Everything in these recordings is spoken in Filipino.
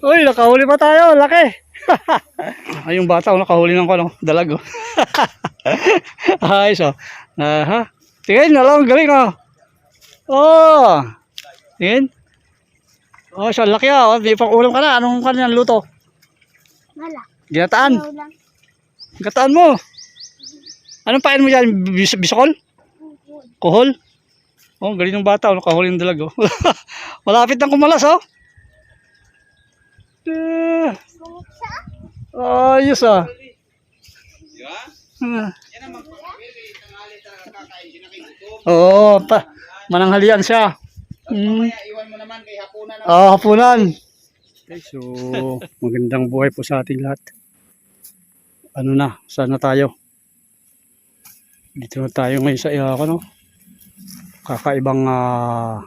Uy, nakahuli pa tayo. Laki. Ay, yung bata, oh, nakahuli ng ano, dalag. Oh. Ayos, oh. Aha. Tingin, alam, galing, oh. Oh. Tingin. Oh, siya, laki. Oh. May pang ulam ka na. Anong kanyang luto? Wala. Ginataan. Gataan mo. Anong pain mo dyan? Bis bisokol? Kuhol? Oh, galing ng bata. Oh, nakahuli ng dalag, oh. Malapit nang kumalas, oh. Ayos, ah. Ah. Oo, pa. Mananghalian siya. Mm. Iwan mo naman kay hapunan. Ah, hapunan. Okay, so magandang buhay po sa ating lahat. Ano na, saan na tayo? Dito na tayo ngayon sa uh, ano, kakaibang ah,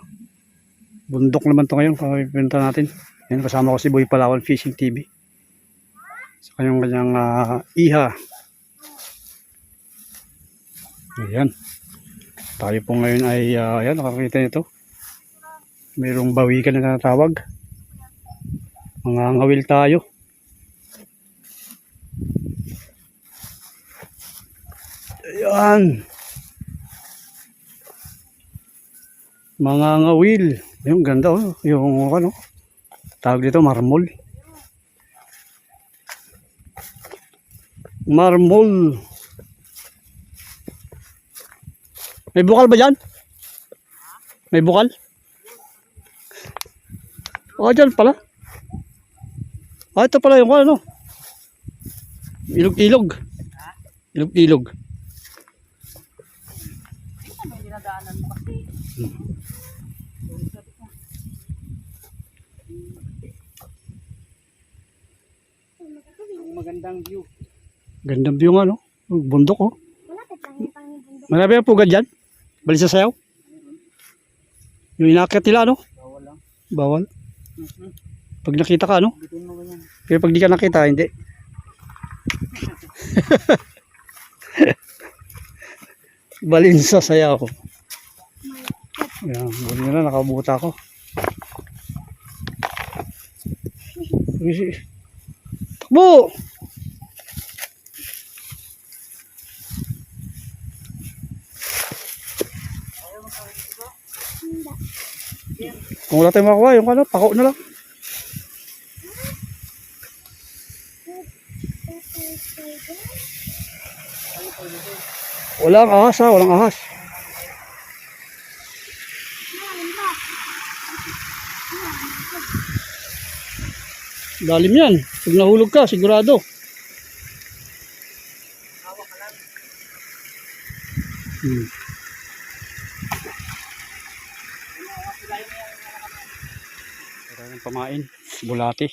bundok naman to ngayon. Kakipinta natin. Yan, kasama ko si Boy Palawan Fishing TV. Sa kanyang kanyang ah, iha. Ayan. Tayo po ngayon ay, uh, ayan, nakakita nito. Mayroong bawikan na natawag. Mga ngawil tayo. Ayan. Mga ngawil. Yung ganda oh. Yung ano. Tawag dito marmol. Marmol. May bukal ba dyan? May bukal? Oh, dyan pala. Ah, ito pala yung ano. Ilog-ilog. Ilog-ilog. Magandang view. Gandang view nga, no? Bundok, oh. Malapit lang yung pangibundok. Marami ang pugad dyan. Balik sa sayaw. Yung inakit nila, no? Bawal lang. Bawal. Pag nakita ka, no? Pero pag di ka nakita, hindi. Balin sa saya ako. Yan, buti na nakabuta ako. Uy, Takbo! Kung wala tayong makuha, yung ano, pako na lang. Walang ahas ha, walang ahas. Lalim yan. Pag nahulog ka, sigurado. Hmm. Pamain. Bulati.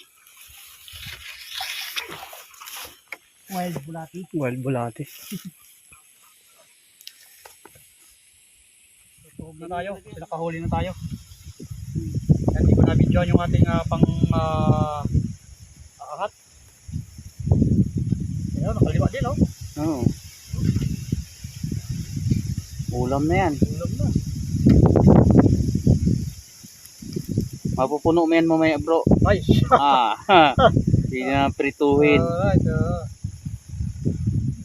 Wild bulati. Wild bulati. Tutuog na tayo. Pinakahuli na tayo. Yan, Hindi ko na video yung ating ah, pang uh, aangat. Ayun, nakaliwa din oh. Oo. Ulam na yan. Ulam na. Mapupuno mo yan mamaya bro. Ay, ah. Hindi na prituhin. Alright, ah.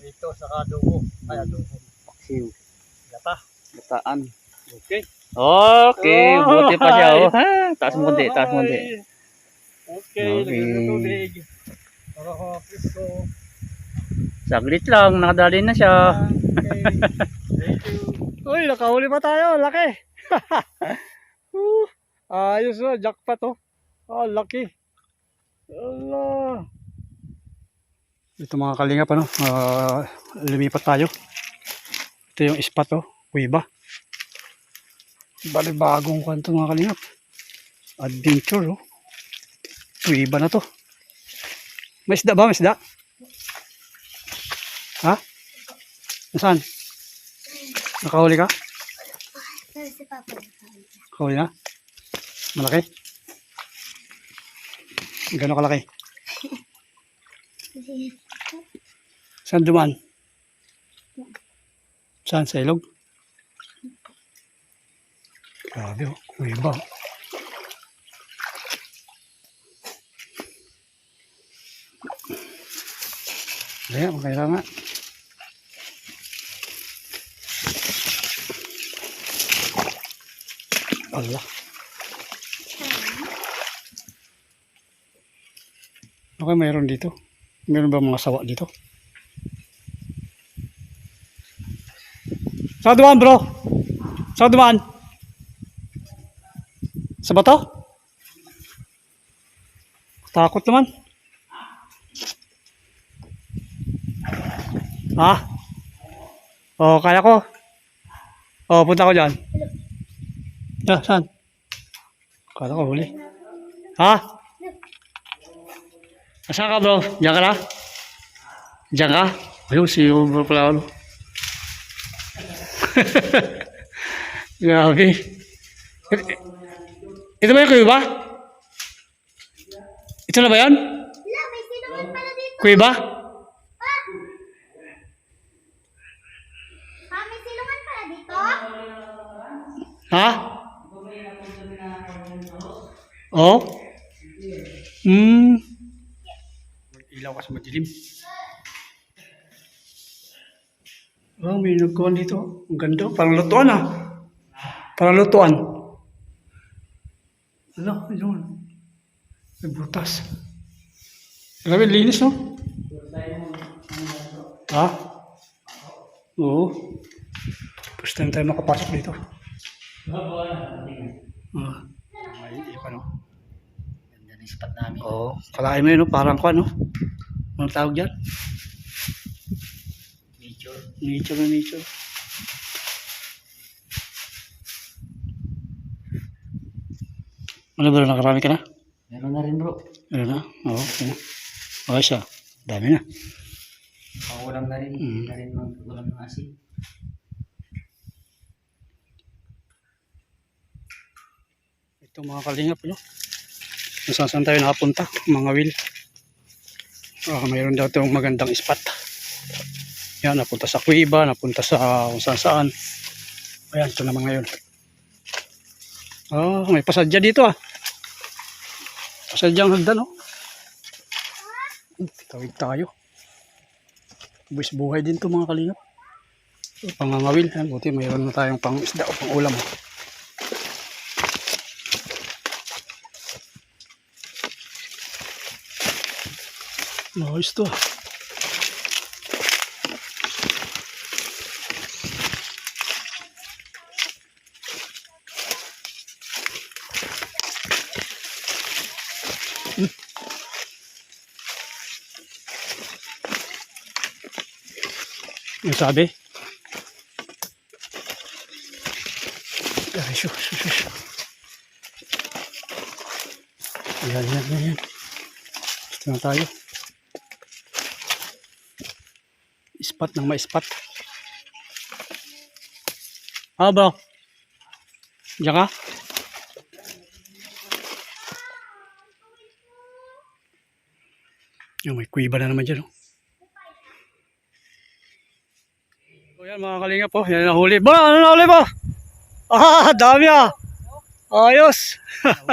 Ito sa adobo. Ay, adobo. Paksiw. Gata. Bataan. Okay. Okay. Oh, Buti pa siya. Oh. Ha, taas mo di. Taas mo. Ay. Okay, Okay. lagyan ng tubig. Para ko, Cristo. Saglit lang. Nakadali na siya. Okay. Thank you. Uy, nakahuli pa tayo. Laki. Uh, Ayos na. Jackpot oh. Ah, laki. Allah. Ito mga kalingap ano. ah, lumipat tayo. Ito yung spot oh. Kuiba. Bali bagong kwanto mga kalingap. Adventure oh. Kuiba na to. May isda ba? May isda? Ha? Nasaan? Nakahuli ka? Nakahuli na? Malaki? Gano'ng kalaki? Saan duman? Saan sa ilog? Grabe oh, kumiba oh. Kaya, makailangan. Ah. Allah. Okay, mayroon dito. Meron ba mga sawa dito? Saan dumaan bro? Saan dumaan? Sa bato? Takot naman. Ha? Oo, kaya ko. Oo, punta ko dyan. Yeah, saan? Kala ko huli. Ha? Saan ka bro? Diyan ka na? Diyan ka? Ayun, si bro pala ano. Grabe. Ito ba yung kuya ba? Ito na ba yan? Wala, may sinuman pala dito. Kuya ba? Ha? Oo? Hmm. Madilim. Oh, may nagkuhan dito. Ang ganda. Parang lutuan ah. Parang lutuan. Ano? Yun. May butas. Grabe, linis no? Ha? Oo. First time tayo makapasok dito. Ah. May iba no? Ganda ng spot namin. Oo. Kalahin mo yun, no? parang kwan, no? Anong tawag dyan? Nature. Nature na nature. Ano ba, nakarami ka na? Meron na rin bro. Ano na? Oo, okay na. Okay siya. Dami na. Pangulam na rin. Mm. Na rin mag-ulam ng asin. Ito mga kalingap, no? Kung saan saan tayo nakapunta, mga will. Ah, mayroon daw itong magandang spot. Yan, napunta sa Cueva, napunta sa kung saan saan. Ayan, ito naman ngayon. Ah, may pasadya dito ah. Pasadyang hagdan, oh. Tawid tayo. Buwis buhay din to mga kalingap. Pangangawil, yan. Buti mayroon na tayong pang isda o pang ulam. oh. Nice to. Hmm. Yung sabi? Ay, shush, shush, shush. Yan, yan, yan, yan. Gusto na tayo. Spot ng may spot. Ah, bro. Diyan ka? Yung may kuiba na naman dyan, oh. So yan mga kalinga po, yan ang huli. Ba, ano na huli ba? Ah, dami ah. Ayos.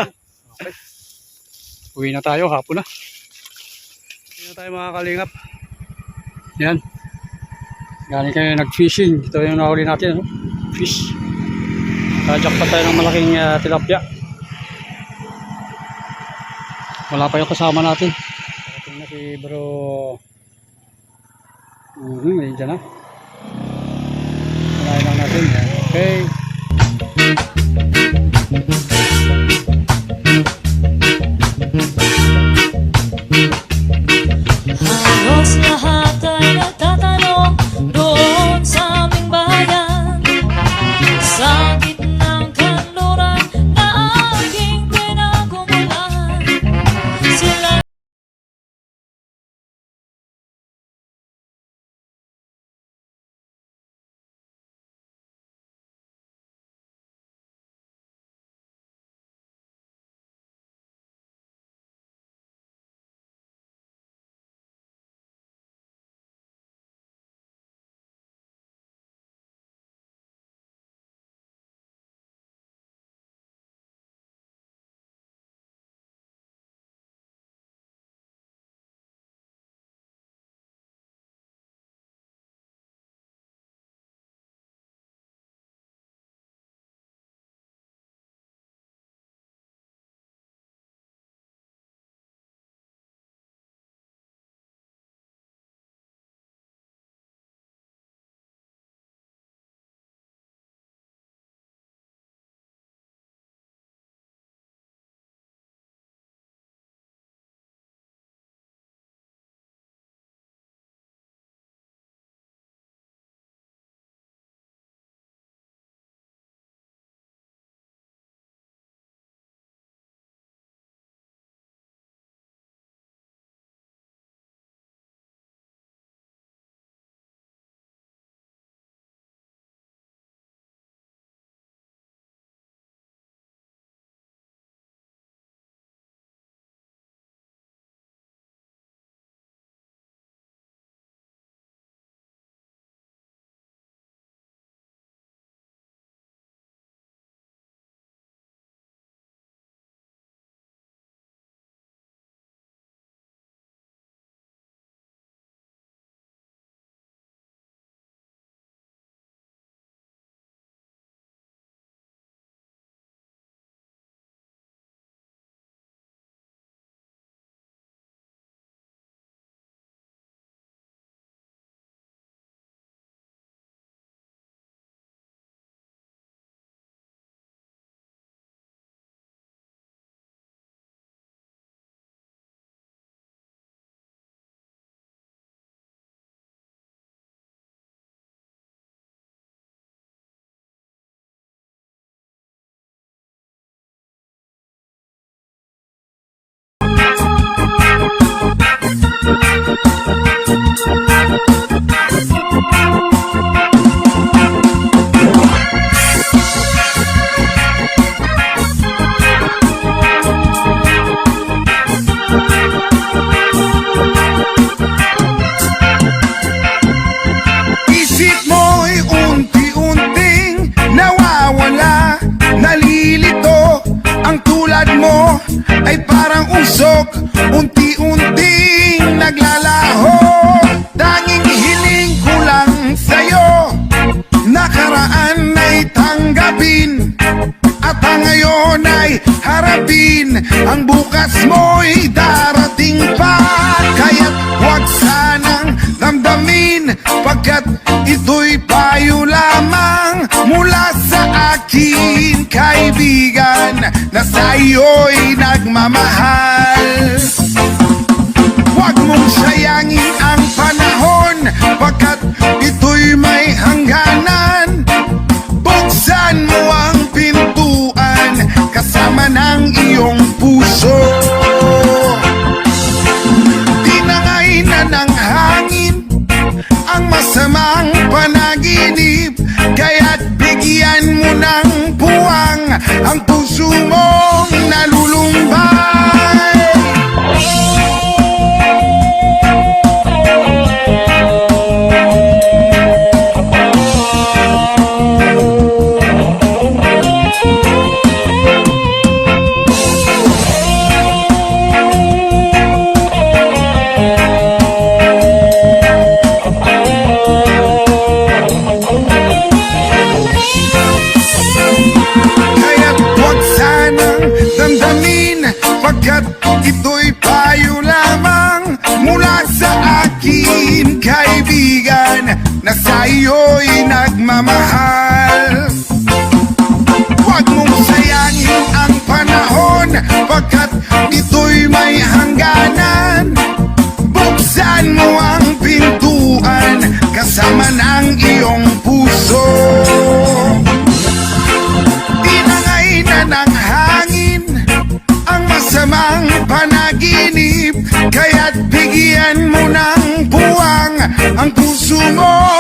Uwi na tayo, hapon na. Uwi na tayo mga kalingap. Yan. Galing kayo nag-fishing. Ito yung nahuli natin. Ano? Fish. Kajak pa tayo ng malaking ah, tilapia. Wala pa yung kasama natin. Parating na si bro. Mhm, ayun dyan na. Kunain lang natin. Yan. Okay. Na sa'yo'y nagmamahal. Huwag mong sayangin ang panahon Pagkat ito'y kaibigan Na sa iyo'y nagmamahal. Huwag mong sayangin ang panahon Pagkat ito'y may hangganan. Buksan mo ang pintuan Kasama ng iyong puso. Tinangay na ng hangin Ang masamang panaginip Kaya't bigyan mo ng puwang Ang puso mong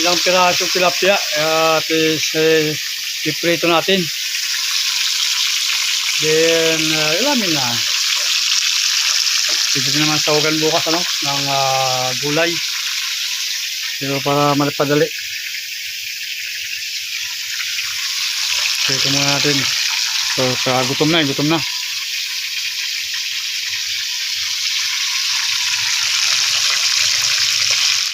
Ilang pirasong tilapia at is eh, iprito natin. Then, uh, ilamin na. Pwede naman sawagan bukas ano, ng ah, gulay. Pero para malipadali. So, ito muna natin. So, gutom na, eh, gutom na.